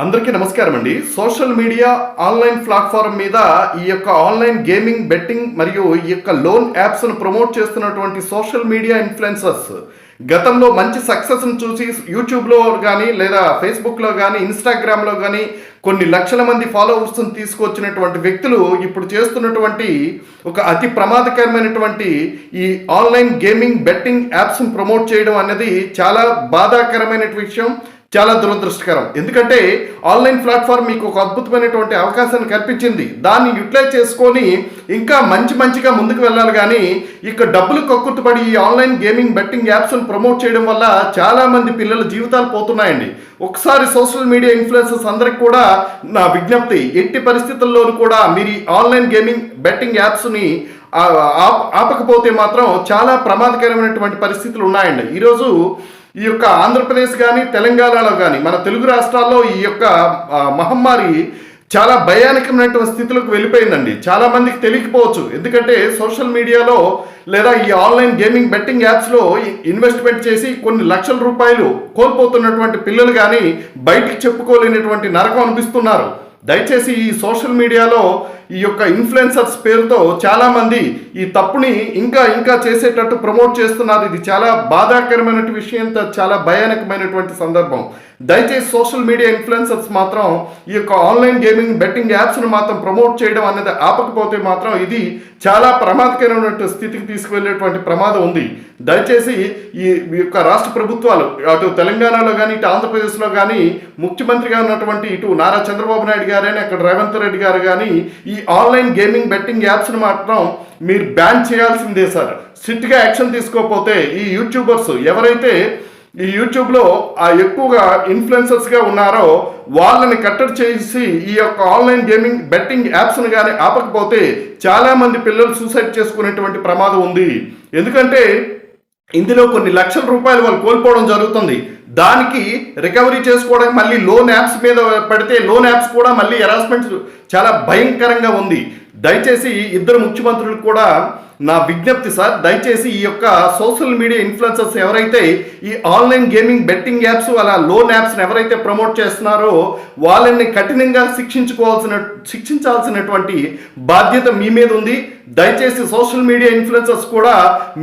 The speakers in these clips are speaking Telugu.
అందరికీ నమస్కారం అండి. సోషల్ మీడియా ఆన్లైన్ ప్లాట్ఫామ్ మీద ఈ యొక్క ఆన్లైన్ గేమింగ్ బెట్టింగ్ మరియు ఈ యొక్క లోన్ యాప్స్ను ప్రమోట్ చేస్తున్నటువంటి సోషల్ మీడియా ఇన్ఫ్లుయెన్సర్స్ గతంలో మంచి సక్సెస్ను చూసి యూట్యూబ్లో కానీ లేదా ఫేస్బుక్లో కానీ ఇన్స్టాగ్రామ్లో కానీ కొన్ని లక్షల మంది ఫాలోవర్స్ని తీసుకొచ్చినటువంటి వ్యక్తులు ఇప్పుడు చేస్తున్నటువంటి ఒక అతి ప్రమాదకరమైనటువంటి ఈ ఆన్లైన్ గేమింగ్ బెట్టింగ్ యాప్స్ను ప్రమోట్ చేయడం అనేది చాలా బాధాకరమైన విషయం. చాలా దురదృష్టకరం. ఎందుకంటే ఆన్లైన్ ప్లాట్ఫామ్ మీకు ఒక అద్భుతమైనటువంటి అవకాశాన్ని కల్పించింది. దాన్ని యూటిలైజ్ చేసుకొని ఇంకా మంచి మంచిగా ముందుకు వెళ్ళాలి కానీ ఇక డబ్బులు కక్కుర్తుపడి ఈ ఆన్లైన్ గేమింగ్ బెట్టింగ్ యాప్స్ను ప్రమోట్ చేయడం వల్ల చాలామంది పిల్లల జీవితాలు పోతున్నాయండి. ఒకసారి సోషల్ మీడియా ఇన్ఫ్లుయెన్సర్స్ అందరికి కూడా నా విజ్ఞప్తి ఎట్టి పరిస్థితుల్లోనూ కూడా మీరు ఈ ఆన్లైన్ గేమింగ్ బెట్టింగ్ యాప్స్ని ఆపకపోతే మాత్రం చాలా ప్రమాదకరమైనటువంటి పరిస్థితులు ఉన్నాయండి. ఈరోజు ఈ యొక్క ఆంధ్రప్రదేశ్ కానీ తెలంగాణలో కానీ మన తెలుగు రాష్ట్రాల్లో ఈ యొక్క మహమ్మారి చాలా భయానకమైనటువంటి స్థితిలోకి వెళ్ళిపోయిందండి. చాలామందికి తెలియకపోవచ్చు. ఎందుకంటే సోషల్ మీడియాలో లేదా ఈ ఆన్లైన్ గేమింగ్ బెట్టింగ్ యాప్స్లో ఇన్వెస్ట్మెంట్ చేసి కొన్ని లక్షల రూపాయలు కోల్పోతున్నటువంటి పిల్లలు కానీ బయటికి చెప్పుకోలేనటువంటి నరకం అనిపిస్తున్నారు. దయచేసి ఈ సోషల్ మీడియాలో ఈ యొక్క ఇన్ఫ్లుయెన్సర్స్ పేరుతో చాలామంది ఈ తప్పుని ఇంకా ఇంకా చేసేటట్టు ప్రమోట్ చేస్తున్నారు. ఇది చాలా బాధాకరమైనటువంటి విషయం చాలా భయానకమైనటువంటి సందర్భం. దయచేసి సోషల్ మీడియా ఇన్ఫ్లుయెన్సర్స్ మాత్రం ఈ యొక్క ఆన్లైన్ గేమింగ్ బెట్టింగ్ యాప్స్ను మాత్రం ప్రమోట్ చేయడం అనేది ఆపకపోతే మాత్రం ఇది చాలా ప్రమాదకరమైనటువంటి స్థితికి తీసుకువెళ్ళేటువంటి ప్రమాదం ఉంది. దయచేసి ఈ ఈ యొక్క రాష్ట్ర ప్రభుత్వాలు అటు తెలంగాణలో కానీ ఇటు ఆంధ్రప్రదేశ్లో కానీ ముఖ్యమంత్రిగా ఉన్నటువంటి ఇటు నారా చంద్రబాబు నాయుడు గారని అక్కడ రేవంత్ రెడ్డి గారు కానీ ఈ ఆన్లైన్ గేమింగ్ బెట్టింగ్ యాప్స్ను మాత్రం మీరు బ్యాన్ చేయాల్సిందే సార్. స్ట్రిక్ట్గా యాక్షన్ తీసుకోకపోతే ఈ యూట్యూబర్స్ ఎవరైతే ఈ యూట్యూబ్లో ఆ ఎక్కువగా ఇన్ఫ్లుయెన్సర్స్గా ఉన్నారో వాళ్ళని కట్టడి చేసి ఈ యొక్క ఆన్లైన్ గేమింగ్ బెట్టింగ్ యాప్స్ని కానీ ఆపకపోతే చాలామంది పిల్లలు సూసైడ్ చేసుకునేటువంటి ప్రమాదం ఉంది. ఎందుకంటే ఇందులో కొన్ని లక్షల రూపాయలు వాళ్ళు కోల్పోవడం జరుగుతుంది. దానికి రికవరీ చేసుకోవడానికి మళ్ళీ లోన్ యాప్స్ మీద పడితే లోన్ యాప్స్ కూడా మళ్ళీ హెరాస్మెంట్ చాలా భయంకరంగా ఉంది. దయచేసి ఇద్దరు ముఖ్యమంత్రులు కూడా నా విజ్ఞప్తి సార్ దయచేసి ఈ యొక్క సోషల్ మీడియా ఇన్ఫ్లుయెన్సర్స్ ఎవరైతే ఈ ఆన్లైన్ గేమింగ్ బెట్టింగ్ యాప్స్ అలా లోన్ యాప్స్ని ఎవరైతే ప్రమోట్ చేస్తున్నారో వాళ్ళని కఠినంగా శిక్షించుకోవాల్సిన శిక్షించాల్సినటువంటి బాధ్యత మీ మీద ఉంది. దయచేసి సోషల్ మీడియా ఇన్ఫ్లుయెన్సర్స్ కూడా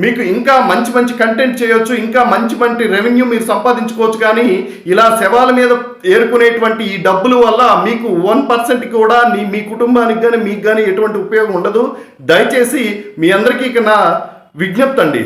మీకు ఇంకా మంచి మంచి కంటెంట్ చేయొచ్చు ఇంకా మంచి మంచి రెవెన్యూ మీరు సంపాదించుకోవచ్చు. కానీ ఇలా శవాల మీద ఏరుకునేటువంటి ఈ డబ్బుల వల్ల మీకు వన్ పర్సెంట్ కూడా మీ కుటుంబానికి కానీ మీకు కానీ ఎటువంటి ఉపయోగం ఉండదు. దయచేసి మీ అందరికీ ఇక నా విజ్ఞప్తి అండి.